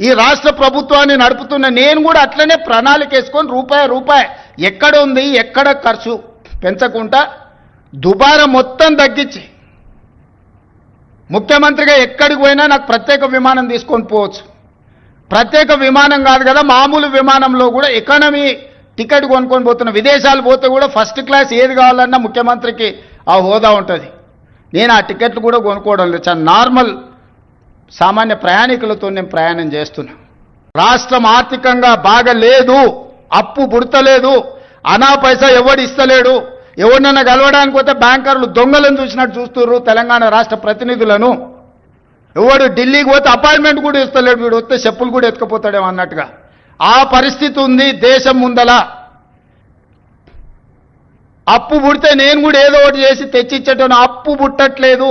ఈ రాష్ట్ర ప్రభుత్వాన్ని నడుపుతున్న నేను కూడా అట్లనే ప్రణాళిక వేసుకొని రూపాయి రూపాయి. ఎక్కడ ఉంది ఎక్కడ ఖర్చు? పెంచకుండా దుబారా మొత్తం తగ్గించి ముఖ్యమంత్రిగా ఎక్కడికి పోయినా నాకు ప్రత్యేక విమానం తీసుకొని పోవచ్చు. ప్రత్యేక విమానం కాదు కదా మామూలు విమానంలో కూడా ఎకానమీ టికెట్ కొనుక్కొని పోతున్న విదేశాలు పోతే కూడా ఫస్ట్ క్లాస్ ఏది కావాలన్నా ముఖ్యమంత్రికి ఆ హోదా ఉంటుంది. నేను ఆ టికెట్లు కూడా కొనుక్కోవడం లేదు. చాలా నార్మల్ సామాన్య ప్రయాణికులతో నేను ప్రయాణం చేస్తున్నా. రాష్ట్రం ఆర్థికంగా బాగా లేదు అప్పు పుడతలేదు అనా పైసా ఎవడు ఇస్తలేడు ఎవరినైనా కలవడానికి పోతే బ్యాంకర్లు దొంగలను చూసినట్టు చూస్తున్నారు తెలంగాణ రాష్ట్ర ప్రతినిధులను. ఎవడు ఢిల్లీకి పోతే అపాయింట్మెంట్ కూడా ఇస్తలేడు వీడు వస్తే చెప్పులు కూడా ఎత్తుకపోతాడేమో అన్నట్టుగా. ఆ పరిస్థితి ఉంది దేశం ముందల. అప్పు పుడితే నేను కూడా ఏదో ఒకటి చేసి తెచ్చిచ్చేటోను అప్పు పుట్టట్లేదు.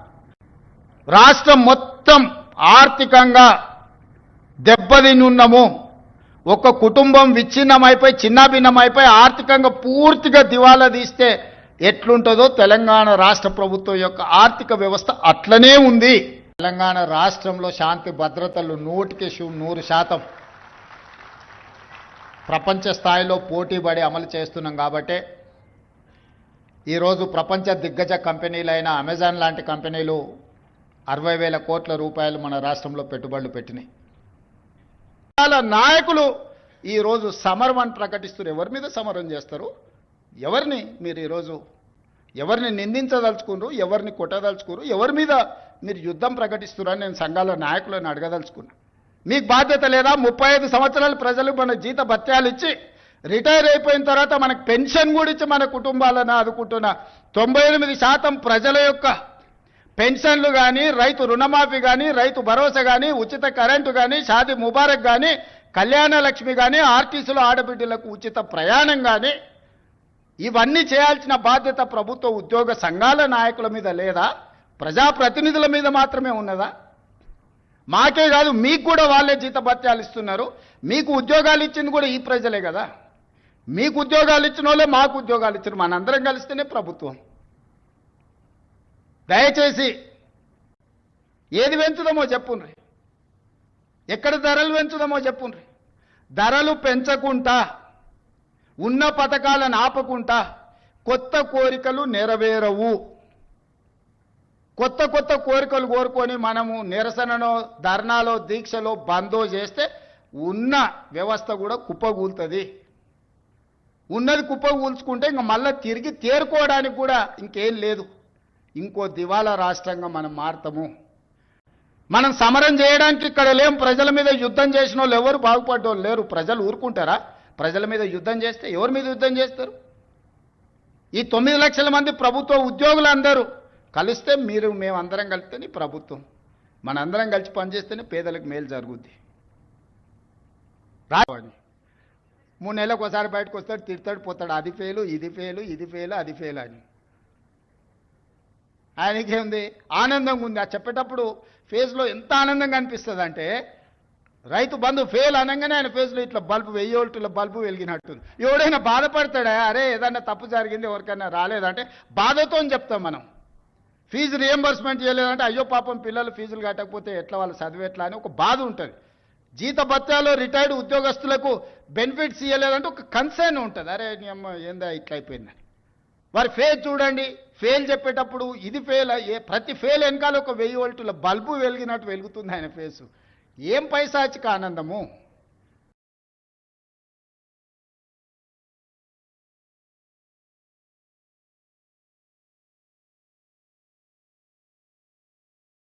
రాష్ట్రం మొత్తం ఆర్థికంగా దెబ్బతినున్నాము. ఒక కుటుంబం విచ్ఛిన్నమైపోయి చిన్నభిన్నమైపోయి ఆర్థికంగా పూర్తిగా దివాలా తీస్తే ఎట్లుంటుందో తెలంగాణ రాష్ట్ర ప్రభుత్వం యొక్క ఆర్థిక వ్యవస్థ అట్లనే ఉంది. తెలంగాణ రాష్ట్రంలో శాంతి భద్రతలు నూటికి శు- నూరు శాతం. ప్రపంచ స్థాయిలో పోటీపడి అమలు చేస్తున్నాం కాబట్టే ఈరోజు ప్రపంచ దిగ్గజ కంపెనీలైన అమెజాన్ లాంటి కంపెనీలు అరవై వేల కోట్ల రూపాయలు మన రాష్ట్రంలో పెట్టుబడులు పెట్టినాయి. చాలా నాయకులు ఈరోజు సమరం అని ప్రకటిస్తారు ఎవరి మీద సమరం చేస్తారు? ఎవరిని మీరు ఈరోజు ఎవరిని నిందించదలుచుకున్నారు? ఎవరిని కొట్టదలుచుకున్నారు? ఎవరి మీద మీరు యుద్ధం ప్రకటిస్తున్నారని నేను సంఘాల నాయకులను అడగదలుచుకున్నా. మీకు బాధ్యత లేదా? ముప్పై ఐదు సంవత్సరాలు ప్రజలు మన జీత భత్యాలు ఇచ్చి రిటైర్ అయిపోయిన తర్వాత మనకు పెన్షన్ కూడా ఇచ్చి మన కుటుంబాలను ఆదుకుంటున్న తొంభై ఎనిమిది శాతం ప్రజల యొక్క పెన్షన్లు కానీ రైతు రుణమాఫీ కానీ రైతు భరోసా కానీ ఉచిత కరెంటు కానీ షాది ముబారక్ కానీ కళ్యాణ లక్ష్మి కానీ ఆర్టీసీలో ఆడబిడ్డలకు ఉచిత ప్రయాణం కానీ ఇవన్నీ చేయాల్సిన బాధ్యత ప్రభుత్వ ఉద్యోగ సంఘాల నాయకుల మీద లేదా ప్రజాప్రతినిధుల మీద మాత్రమే ఉన్నదా? మాకే కాదు మీకు కూడా వాళ్ళే జీతభత్యాలు ఇస్తున్నారు. మీకు ఉద్యోగాలు ఇచ్చింది కూడా ఈ ప్రజలే కదా. మీకు ఉద్యోగాలు ఇచ్చిన వాళ్ళే మాకు ఉద్యోగాలు ఇచ్చారు. మనందరం కలిస్తేనే ప్రభుత్వం. దయచేసి ఏది పెంచుదామో చెప్పుండ్రి. ఎక్కడ ధరలు పెంచుదామో చెప్పుండ్రి. ధరలు పెంచకుండా ఉన్న పథకాలను ఆపకుండా కొత్త కోరికలు నెరవేరవు. కొత్త కొత్త కోరికలు కోరుకొని మనము నిరసనలో ధర్నాలో దీక్షలో బందో చేస్తే ఉన్న వ్యవస్థ కూడా కుప్పగూలుతుంది ఉన్నది కుప్పగూల్చుకుంటే ఇంకా మళ్ళీ తిరిగి తేరుకోవడానికి కూడా ఇంకేం లేదు. ఇంకో దివాలా రాష్ట్రంగా మనం మారతాము. మనం సమరం చేయడానికి ఇక్కడ లేం ప్రజల మీద యుద్ధం చేసిన వాళ్ళు ఎవరు బాగుపడ్డోళ్ళు లేరు. ప్రజలు ఊరుకుంటారా? ప్రజల మీద యుద్ధం చేస్తే ఎవరి మీద యుద్ధం చేస్తారు? ఈ తొమ్మిది లక్షల మంది ప్రభుత్వ ఉద్యోగులందరూ కలిస్తే మీరు మేమందరం కలిస్తేనే ప్రభుత్వం. మనందరం కలిసి పనిచేస్తేనే పేదలకు మేలు జరుగుద్ది. రాని మూడు నెలలకు ఒకసారి బయటకు వస్తాడు తిడతాడు పోతాడు. అది ఫెయిలు ఇది ఫెయిలు ఇది ఫెయిలు అది ఫెయిల్ అని. ఆయనకేముంది? ఆనందంగా ఉంది ఆ చెప్పేటప్పుడు ఫేస్లో ఎంత ఆనందంగా అనిపిస్తుంది అంటే రైతు బంధు ఫెయిల్ అనగానే ఆయన ఫేస్లో ఇట్లా బల్బు వెయ్యి వోల్టుల బల్బు వెలిగినట్టుంది. ఎవడైనా బాధపడతాడా? అరే ఏదన్నా తప్పు జరిగింది ఎవరికైనా రాలేదంటే బాధతో చెప్తాం మనం. ఫీజు రియంబర్స్మెంట్ చేయలేదంటే అయ్యో పాపం పిల్లలు ఫీజులు కట్టకపోతే ఎట్లా వాళ్ళు చదివేట్లా అని ఒక బాధ ఉంటుంది. జీత భత్యాలో రిటైర్డ్ ఉద్యోగస్తులకు బెనిఫిట్స్ ఇవ్వలేదంటే ఒక కన్సర్న్ ఉంటుంది. అరే నీ అమ్మ ఏందా ఇట్లా అయిపోయిందని. వారి ఫేజ్ చూడండి. ఫెయిల్ చెప్పేటప్పుడు ఇది ఫెయిల్ అయ్యే ప్రతి ఫెయిల్ వెనకాల ఒక వెయ్యి వోల్టుల బల్బు వెలిగినట్టు వెలుగుతుంది ఆయన ఫేసు. ఏం పైసాచిక ఆనందము?